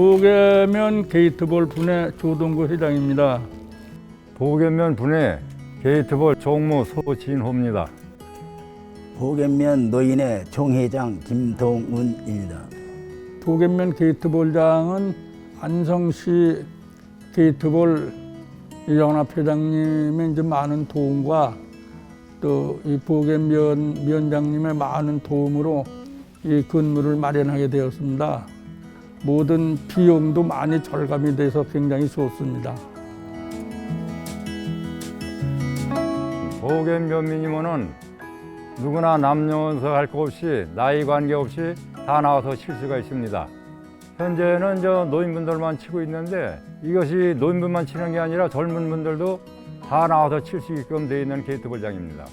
보계면 게이트볼 분의 조동구 회장입니다. 보견면 분해 게이트볼 종무 소진호입니다. 보겐면 노인의 총회장 김동훈입니다. 보계면 게이트볼장은 안성시 게이트볼 연합회장님의 이제 많은 도움과 또 이 보계면 위원장님의 많은 도움으로 이 건물을 마련하게 되었습니다. 모든 비용도 많이 절감이 돼서 굉장히 좋습니다. 보견 면민이면은 누구나 남녀노소 할 것 없이 나이 관계 없이 다 나와서 칠 수가 있습니다. 현재는 저 노인분들만 치고 있는데 이것이 노인분만 치는 게 아니라 젊은 분들도 다 나와서 칠 수 있게끔 되어 있는 게이트 볼장입니다.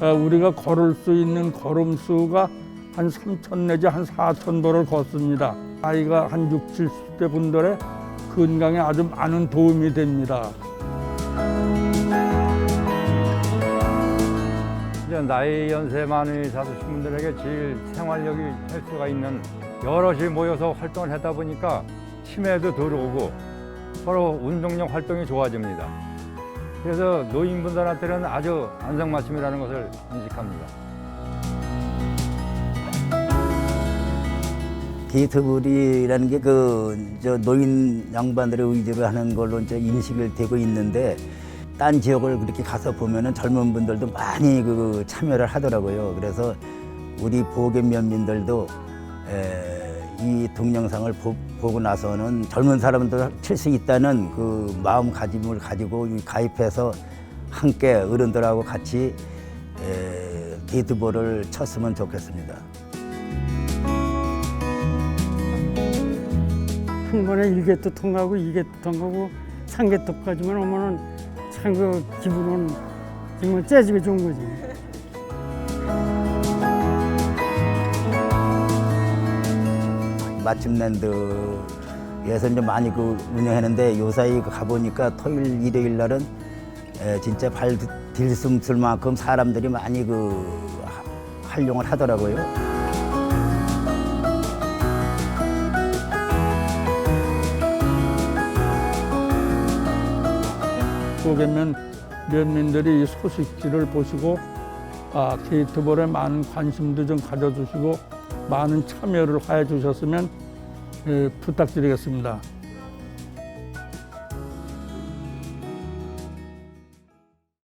아, 우리가 걸을 수 있는 걸음 수가 한 3천 내지 한 4천 보를 걷습니다. 아이가 한 6, 70대 분들의 건강에 아주 많은 도움이 됩니다. 이제 나이 연세 많이 사시는 분들에게 제일 생활력이 헬스가 있는 여럿이 모여서 활동을 하다 보니까 치매도 덜 오고 서로 운동력 활동이 좋아집니다. 그래서 노인분들한테는 아주 안성맞춤이라는 것을 인식합니다. 게이트볼이라는 게 그 저 노인 양반들의 의지로 하는 걸로 이제 인식을 되고 있는데 딴 지역을 그렇게 가서 보면은 젊은 분들도 많이 그 참여를 하더라고요. 그래서 우리 보겐면민들도 에, 이 동영상을 보, 보고 나서는 젊은 사람들 칠 수 있다는 그 마음가짐을 가지고 이 가입해서 함께 어른들하고 같이 에, 게이트볼을 쳤으면 좋겠습니다. 한 번에 일개도 통과하고 이개도 통과하고 삼개톱까지만 오면은 참 그 기분은 정말 재지게 좋은 거지. 마침랜드에서 이제 많이 그 운영하는데 요 사이 그 가보니까 토요일 일요일 날은 에, 진짜 발 들숨쓸 만큼 사람들이 많이 그 하- 활용을 하더라고요. 보계면 면민들이 이 소식지를 보시고 아, 게이트볼에 많은 관심도 좀 가져주시고 많은 참여를 해 주셨으면 예, 부탁드리겠습니다.